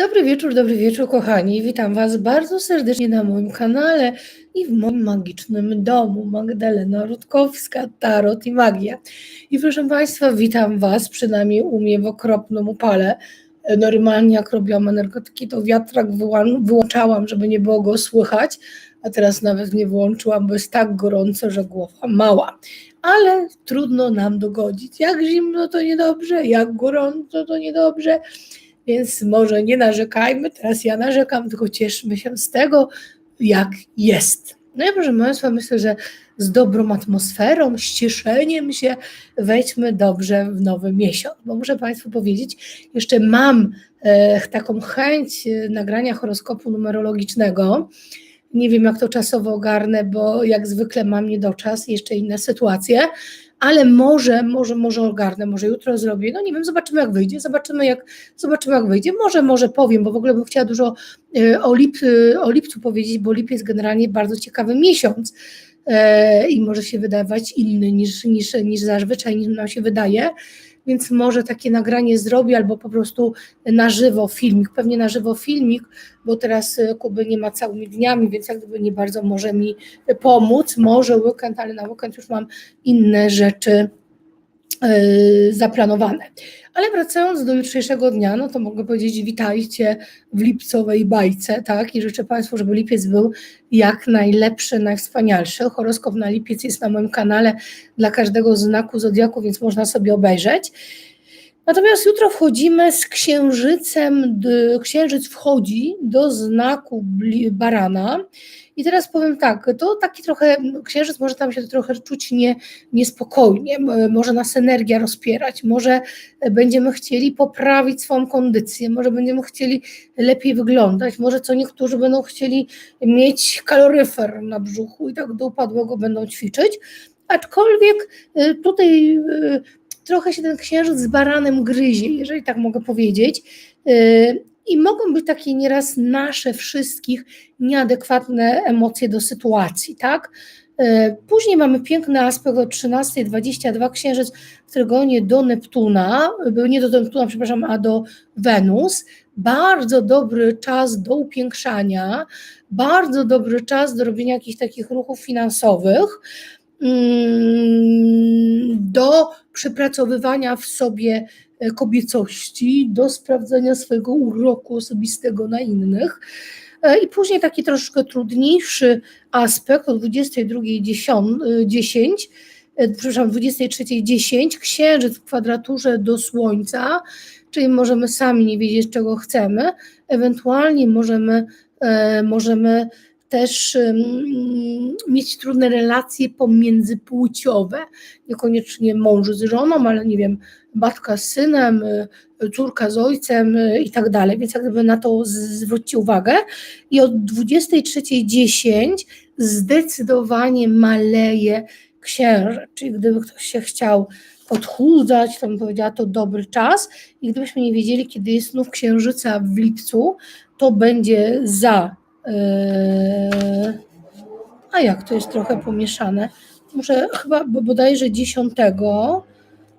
Dobry wieczór, dobry wieczór, kochani. Witam Was bardzo serdecznie na moim kanale i w moim magicznym domu. Magdalena Rutkowska, Tarot i Magia. I proszę Państwa, witam Was, przynajmniej u mnie w okropnym upale. Normalnie jak robiłam energetyki, to wiatrak wyłą- wyłączałam, żeby nie było go słychać, a teraz nawet nie wyłączyłam, bo jest tak gorąco, że głowa mała. Ale trudno nam dogodzić. Jak zimno to niedobrze, jak gorąco to niedobrze więc może nie narzekajmy, teraz ja narzekam, tylko cieszmy się z tego, jak jest. No i proszę Państwa, myślę, że z dobrą atmosferą, z cieszeniem się wejdźmy dobrze w nowy miesiąc, bo muszę Państwu powiedzieć, jeszcze mam e, taką chęć e, nagrania horoskopu numerologicznego, nie wiem, jak to czasowo ogarnę, bo jak zwykle mam niedoczas, jeszcze inne sytuacje, ale może, może, może ogarnę, może jutro zrobię. No nie wiem, zobaczymy jak wyjdzie, zobaczymy jak, zobaczymy jak wyjdzie. Może, może powiem, bo w ogóle bym chciała dużo e, o, lip, e, o lipcu powiedzieć, bo lip jest generalnie bardzo ciekawy miesiąc e, i może się wydawać inny niż, niż, niż zazwyczaj, niż nam się wydaje więc może takie nagranie zrobię, albo po prostu na żywo filmik, pewnie na żywo filmik, bo teraz e, Kuby nie ma całymi dniami, więc jak gdyby nie bardzo może mi pomóc, może weekend, ale na weekend już mam inne rzeczy zaplanowane. Ale wracając do jutrzejszego dnia, no to mogę powiedzieć witajcie w lipcowej bajce, tak? I życzę Państwu, żeby lipiec był jak najlepszy, najwspanialszy. Horoskop na lipiec jest na moim kanale dla każdego znaku zodiaku, więc można sobie obejrzeć. Natomiast jutro wchodzimy z księżycem, księżyc wchodzi do znaku barana. I teraz powiem tak, to taki trochę, księżyc może tam się trochę czuć nie, niespokojnie, może nas energia rozpierać, może będziemy chcieli poprawić swoją kondycję, może będziemy chcieli lepiej wyglądać, może co niektórzy będą chcieli mieć kaloryfer na brzuchu i tak do upadłego będą ćwiczyć, aczkolwiek y, tutaj y, trochę się ten księżyc z baranem gryzie, jeżeli tak mogę powiedzieć. I mogą być takie nieraz nasze wszystkich nieadekwatne emocje do sytuacji, tak? Y, później mamy piękny aspekt o 13.22 księżyc w trygonie do Neptuna, nie do Neptuna, przepraszam, a do Wenus. Bardzo dobry czas do upiększania, bardzo dobry czas do robienia jakichś takich ruchów finansowych. Mm, do przypracowywania w sobie e, kobiecości, do sprawdzania swojego uroku osobistego na innych. E, I później taki troszkę trudniejszy aspekt o 22.10, e, przepraszam, 23.10, księżyc w kwadraturze do Słońca, czyli możemy sami nie wiedzieć, czego chcemy, ewentualnie możemy, możemy też mieć trudne relacje pomiędzypłciowe, niekoniecznie mąż z żoną, ale nie wiem, matka z synem, y, córka z ojcem y, i tak dalej, więc jak gdyby na to zwróćcie uwagę. I od 23.10 zdecydowanie maleje księżyc, czyli gdyby ktoś się chciał odchudzać, bym powiedziała, to dobry czas. I gdybyśmy nie wiedzieli, kiedy jest znów księżyca w lipcu, to będzie za a jak to jest trochę pomieszane? Muszę chyba bodajże 10,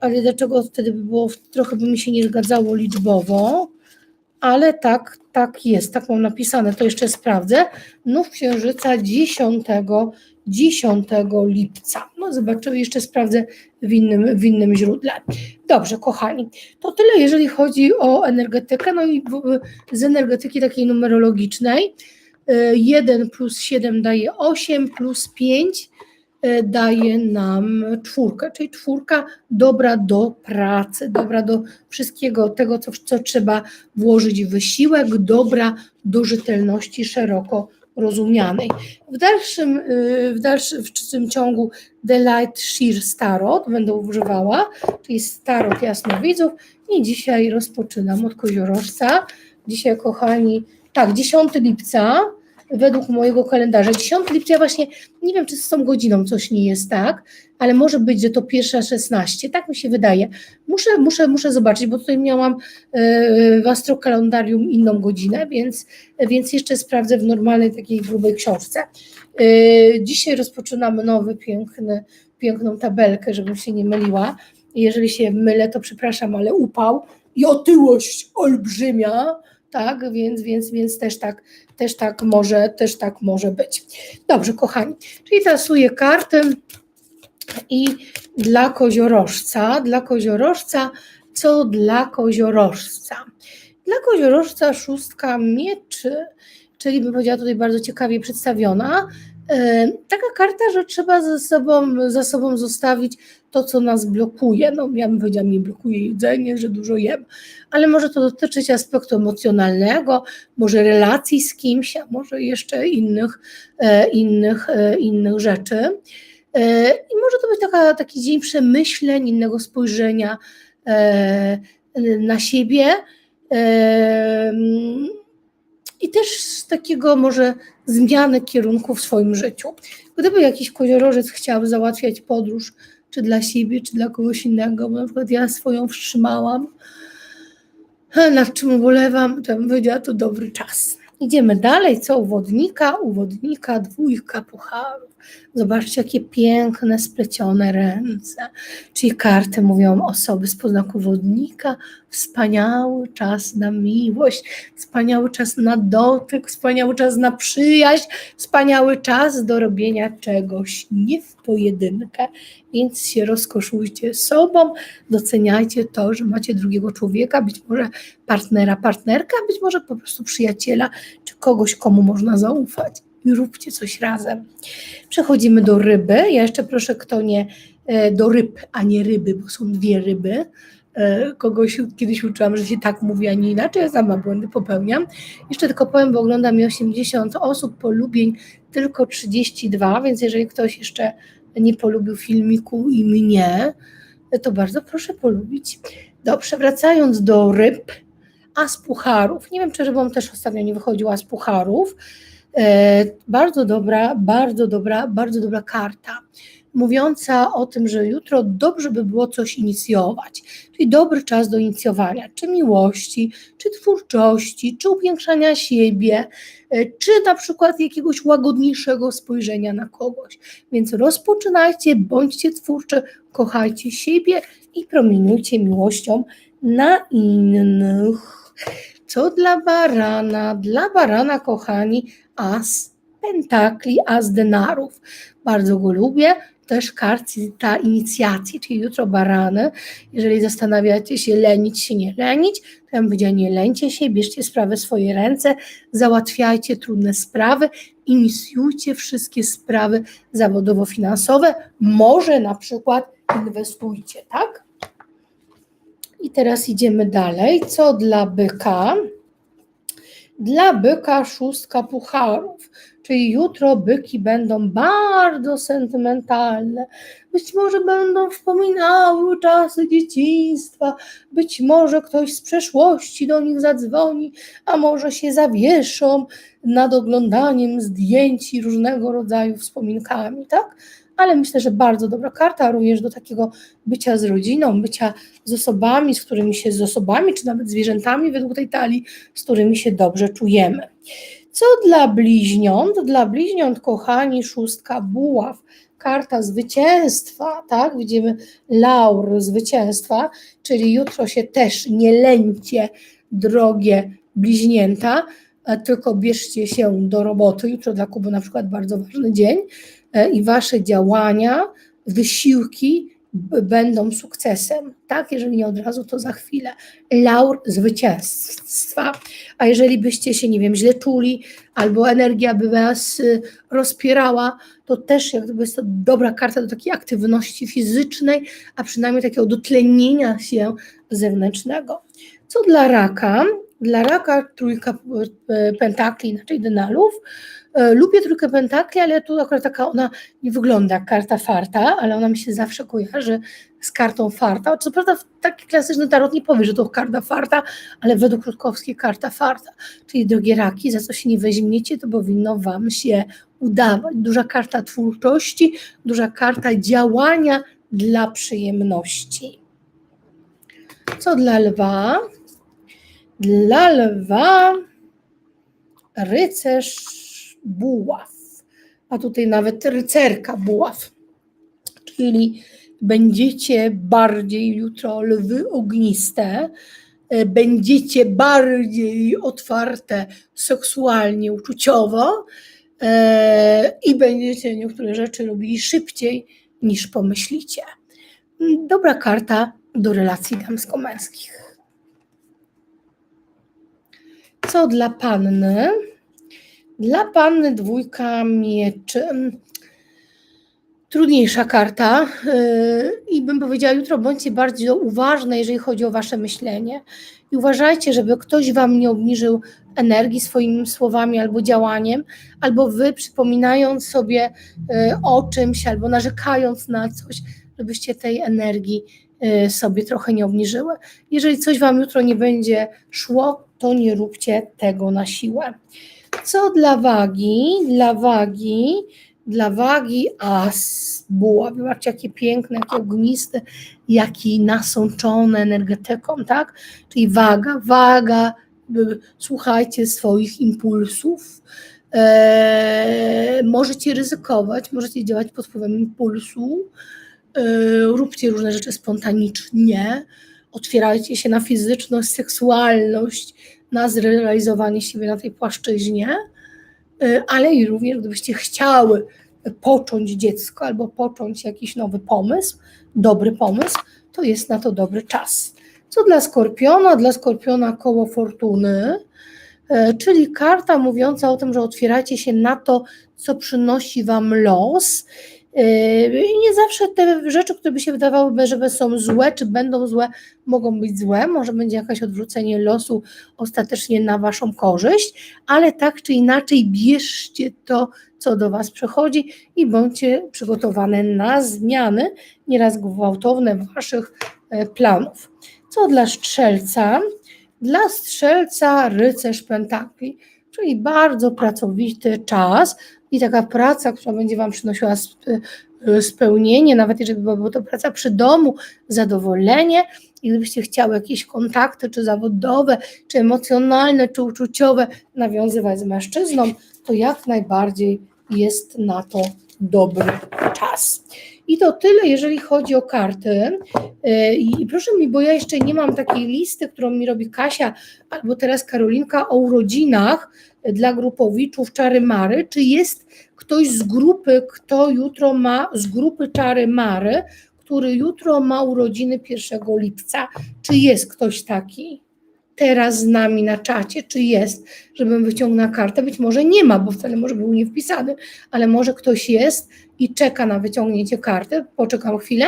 ale dlaczego wtedy by było, trochę by mi się nie zgadzało liczbowo, ale tak, tak jest, tak mam napisane, to jeszcze sprawdzę. Nów księżyca 10, 10 lipca. No zobaczymy, jeszcze sprawdzę w innym, w innym źródle. Dobrze, kochani, to tyle, jeżeli chodzi o energetykę, no i z energetyki takiej numerologicznej. 1 plus 7 daje 8, plus 5 e, daje nam czwórkę, czyli czwórka dobra do pracy, dobra do wszystkiego tego, co, co trzeba włożyć w wysiłek, dobra do rzetelności szeroko rozumianej. W dalszym, e, w dalszym ciągu The Light Sheer Starot będę używała, czyli Starot Jasnowidzów i dzisiaj rozpoczynam od koziorożca. Dzisiaj, kochani, tak, 10 lipca, według mojego kalendarza. 10 lipca, ja właśnie nie wiem, czy z tą godziną coś nie jest tak, ale może być, że to pierwsza 16, tak mi się wydaje. Muszę, muszę, muszę zobaczyć, bo tutaj miałam e, w astrokalendarium inną godzinę, więc, więc jeszcze sprawdzę w normalnej takiej grubej książce. E, dzisiaj rozpoczynamy nowy, piękny, piękną tabelkę, żebym się nie myliła. Jeżeli się mylę, to przepraszam, ale upał i otyłość olbrzymia, tak, więc, więc, więc też tak, też tak może, też tak może być. Dobrze, kochani, czyli tasuję karty i dla koziorożca, dla koziorożca, co dla koziorożca? Dla koziorożca szóstka mieczy, czyli bym powiedziała tutaj bardzo ciekawie przedstawiona, taka karta, że trzeba ze sobą, za sobą zostawić to, co nas blokuje. No, ja bym powiedziała, mnie blokuje jedzenie, że dużo jem, ale może to dotyczyć aspektu emocjonalnego, może relacji z kimś, a może jeszcze innych, e, innych, e, innych rzeczy. E, I może to być taka, taki dzień przemyśleń, innego spojrzenia e, na siebie. I też z takiego może zmiany kierunku w swoim życiu. Gdyby jakiś koziorożec chciał załatwiać podróż, czy dla siebie, czy dla kogoś innego, bo na przykład ja swoją wstrzymałam, nad czym ubolewam, to bym powiedziała, to dobry czas. Idziemy dalej, co u wodnika? U wodnika dwójka pucharów. Zobaczcie, jakie piękne, splecione ręce. Czyli karty mówią osoby z poznaku wodnika. Wspaniały czas na miłość, wspaniały czas na dotyk, wspaniały czas na przyjaźń, wspaniały czas do robienia czegoś nie w pojedynkę. Więc się rozkoszujcie sobą, doceniajcie to, że macie drugiego człowieka, być może partnera, partnerka, być może po prostu przyjaciela, czy kogoś, komu można zaufać i róbcie coś razem. Przechodzimy do ryby. Ja jeszcze proszę, kto nie e, do ryb, a nie ryby, bo są dwie ryby. E, Kogoś kiedyś uczyłam, że się tak mówi, a nie inaczej. Ja sama błędy popełniam. Jeszcze tylko powiem, bo ogląda mnie 80 osób, polubień tylko 32, więc jeżeli ktoś jeszcze nie polubił filmiku i mnie, to bardzo proszę polubić. Dobrze, wracając do ryb, a z pucharów. Nie wiem, czy rybom też ostatnio nie wychodziła z pucharów. E, bardzo dobra, bardzo dobra, bardzo dobra karta, mówiąca o tym, że jutro dobrze by było coś inicjować, czyli dobry czas do inicjowania, czy miłości, czy twórczości, czy upiększania siebie, e, czy na przykład jakiegoś łagodniejszego spojrzenia na kogoś. Więc rozpoczynajcie, bądźcie twórcze, kochajcie siebie i promieniujcie miłością na innych. Co dla barana? Dla barana, kochani, as pentakli, as denarów. Bardzo go lubię. Też karta inicjacji, czyli jutro barany. Jeżeli zastanawiacie się lenić się, nie lenić, to ja bym powiedziała, nie lęcie się, bierzcie sprawy w swoje ręce, załatwiajcie trudne sprawy, inicjujcie wszystkie sprawy zawodowo-finansowe, może na przykład inwestujcie, tak? I teraz idziemy dalej. Co dla byka? Dla byka szóstka pucharów, czyli jutro byki będą bardzo sentymentalne. Być może będą wspominały czasy dzieciństwa, być może ktoś z przeszłości do nich zadzwoni, a może się zawieszą nad oglądaniem zdjęć i różnego rodzaju wspominkami, tak? Ale myślę, że bardzo dobra karta, również do takiego bycia z rodziną, bycia z osobami, z którymi się, z osobami, czy nawet zwierzętami według tej talii, z którymi się dobrze czujemy. Co dla bliźniąt? Dla bliźniąt, kochani, szóstka buław, karta zwycięstwa, tak? Widzimy laur zwycięstwa, czyli jutro się też nie lęcie, drogie bliźnięta, tylko bierzcie się do roboty. Jutro dla Kuby na przykład bardzo ważny dzień, i wasze działania, wysiłki będą sukcesem, tak? Jeżeli nie od razu, to za chwilę. Laur zwycięstwa. A jeżeli byście się, nie wiem, źle czuli, albo energia by was y, rozpierała, to też jakby jest to dobra karta do takiej aktywności fizycznej, a przynajmniej takiego dotlenienia się zewnętrznego. Co dla raka? Dla raka trójka e, pentakli, inaczej denalów, E, lubię trójkę pentakli, ale tu akurat taka ona nie wygląda jak karta farta, ale ona mi się zawsze kojarzy z kartą farta. Co prawda taki klasyczny tarot nie powie, że to karta farta, ale według Rutkowskiej karta farta. Czyli drogie raki, za co się nie weźmiecie, to powinno wam się udawać. Duża karta twórczości, duża karta działania dla przyjemności. Co dla lwa? Dla lwa rycerz buław, a tutaj nawet rycerka buław, czyli będziecie bardziej jutro lwy ogniste, e, będziecie bardziej otwarte seksualnie, uczuciowo e, i będziecie niektóre rzeczy robili szybciej niż pomyślicie. Dobra karta do relacji damsko-męskich. Co dla panny? Dla panny dwójka mieczy. Trudniejsza karta yy, i bym powiedziała, jutro bądźcie bardziej uważne, jeżeli chodzi o wasze myślenie. I uważajcie, żeby ktoś wam nie obniżył energii swoimi słowami albo działaniem, albo wy przypominając sobie yy, o czymś, albo narzekając na coś, żebyście tej energii yy, sobie trochę nie obniżyły. Jeżeli coś wam jutro nie będzie szło, to nie róbcie tego na siłę. Co dla wagi? Dla wagi, dla wagi as buła. Zobaczcie, jakie piękne, jakie ogniste, jaki nasączone energetyką, tak? Czyli waga, waga, słuchajcie swoich impulsów. Eee, możecie ryzykować, możecie działać pod wpływem impulsu, eee, róbcie różne rzeczy spontanicznie, otwierajcie się na fizyczność, seksualność, na zrealizowanie siebie na tej płaszczyźnie, y, ale i również gdybyście chciały począć dziecko albo począć jakiś nowy pomysł, dobry pomysł, to jest na to dobry czas. Co dla skorpiona? Dla skorpiona koło fortuny, y, czyli karta mówiąca o tym, że otwieracie się na to, co przynosi wam los I nie zawsze te rzeczy, które by się wydawały, że są złe, czy będą złe, mogą być złe. Może będzie jakieś odwrócenie losu ostatecznie na Waszą korzyść, ale tak czy inaczej bierzcie to, co do Was przychodzi i bądźcie przygotowane na zmiany, nieraz gwałtowne Waszych e, planów. Co dla strzelca? Dla strzelca rycerz pentakli, czyli bardzo pracowity czas, i taka praca, która będzie Wam przynosiła e, spełnienie, nawet jeżeli byłaby to praca przy domu, zadowolenie. I gdybyście chciały jakieś kontakty, czy zawodowe, czy emocjonalne, czy uczuciowe nawiązywać z mężczyzną, to jak najbardziej jest na to dobry czas. I to tyle, jeżeli chodzi o karty. E, I proszę mi, bo ja jeszcze nie mam takiej listy, którą mi robi Kasia albo teraz Karolinka o urodzinach dla grupowiczów Czary Mary. Czy jest ktoś z grupy, kto jutro ma, z grupy Czary Mary, który jutro ma urodziny 1 lipca? Czy jest ktoś taki? Teraz z nami na czacie, czy jest, żebym wyciągnęła kartę. Być może nie ma, bo wcale może był nie wpisany, ale może ktoś jest i czeka na wyciągnięcie karty. Poczekam chwilę.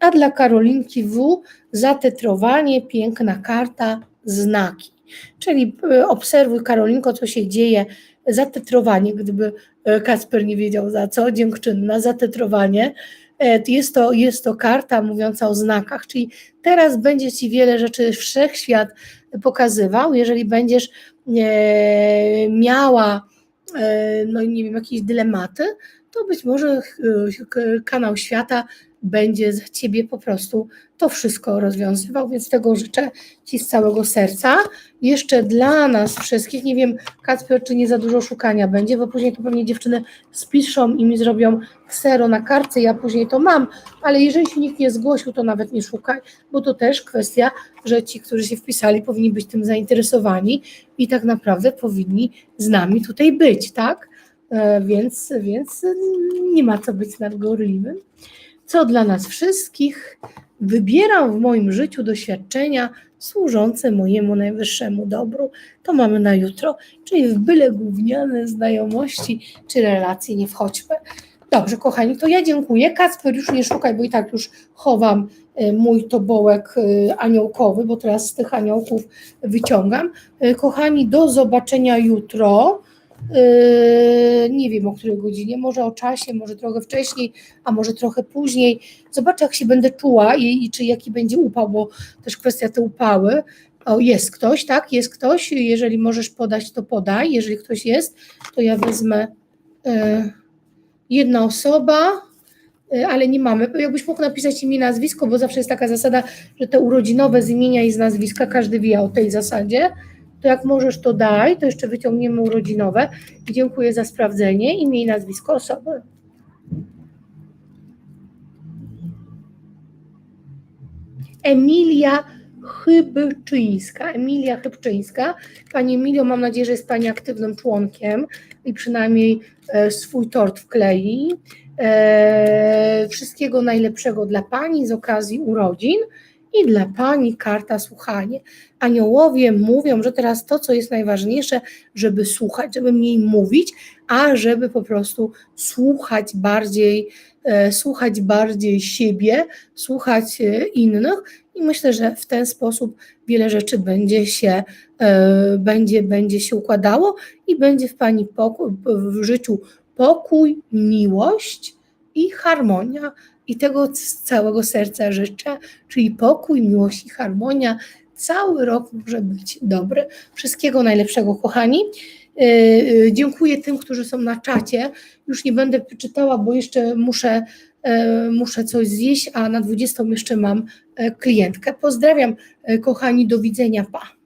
A dla Karolinki W zatetrowanie, piękna karta, znaki. Czyli e, obserwuj Karolinko, co się dzieje, zatetrowanie, gdyby e, Kasper nie wiedział za co, dziękczynna, zatetrowanie. E, jest to, jest to karta mówiąca o znakach, czyli teraz będzie Ci wiele rzeczy wszechświat pokazywał, jeżeli będziesz miała, no nie wiem, jakieś dylematy, to być może kanał świata będzie za ciebie po prostu to wszystko rozwiązywał, więc tego życzę Ci z całego serca. Jeszcze dla nas wszystkich, nie wiem, Kacper, czy nie za dużo szukania będzie, bo później to pewnie dziewczyny spiszą i mi zrobią ksero na kartce, ja później to mam, ale jeżeli się nikt nie zgłosił, to nawet nie szukaj, bo to też kwestia, że ci, którzy się wpisali, powinni być tym zainteresowani i tak naprawdę powinni z nami tutaj być, tak? E, więc, więc nie ma co być nadgorliwym co dla nas wszystkich wybieram w moim życiu doświadczenia służące mojemu najwyższemu dobru. To mamy na jutro, czyli w byle gówniane znajomości czy relacje nie wchodźmy. Dobrze, kochani, to ja dziękuję. Kacper, już nie szukaj, bo i tak już chowam e, mój tobołek e, aniołkowy, bo teraz z tych aniołków wyciągam. E, kochani, do zobaczenia jutro. Yy, nie wiem o której godzinie, może o czasie, może trochę wcześniej, a może trochę później. Zobaczę, jak się będę czuła i, i czy jaki będzie upał, bo też kwestia te upały. O, jest ktoś, tak? Jest ktoś. Jeżeli możesz podać, to podaj. Jeżeli ktoś jest, to ja wezmę y, jedna osoba, y, ale nie mamy. Jakbyś mógł napisać imię, nazwisko, bo zawsze jest taka zasada, że te urodzinowe z imienia i z nazwiska każdy wie o tej zasadzie to jak możesz to daj, to jeszcze wyciągniemy urodzinowe. dziękuję za sprawdzenie imię i nazwisko osoby. Emilia Chybczyńska, Emilia Chybczyńska. Pani Emilio, mam nadzieję, że jest Pani aktywnym członkiem i przynajmniej e, swój tort wklei. E, wszystkiego najlepszego dla Pani z okazji urodzin i dla Pani karta słuchanie. Aniołowie mówią, że teraz to, co jest najważniejsze, żeby słuchać, żeby mniej mówić, a żeby po prostu słuchać bardziej, e, słuchać bardziej siebie, słuchać e, innych i myślę, że w ten sposób wiele rzeczy będzie się, e, będzie, będzie się układało i będzie w Pani pokój, w życiu pokój, miłość i harmonia. I tego z całego serca życzę, czyli pokój, miłość i harmonia. Cały rok może być dobry. Wszystkiego najlepszego, kochani. Yy, yy, Dziękuję tym, którzy są na czacie. Już nie będę czytała, bo jeszcze muszę, yy, muszę coś zjeść, a na 20 jeszcze mam e, klientkę. Pozdrawiam, e, kochani, do widzenia. Pa.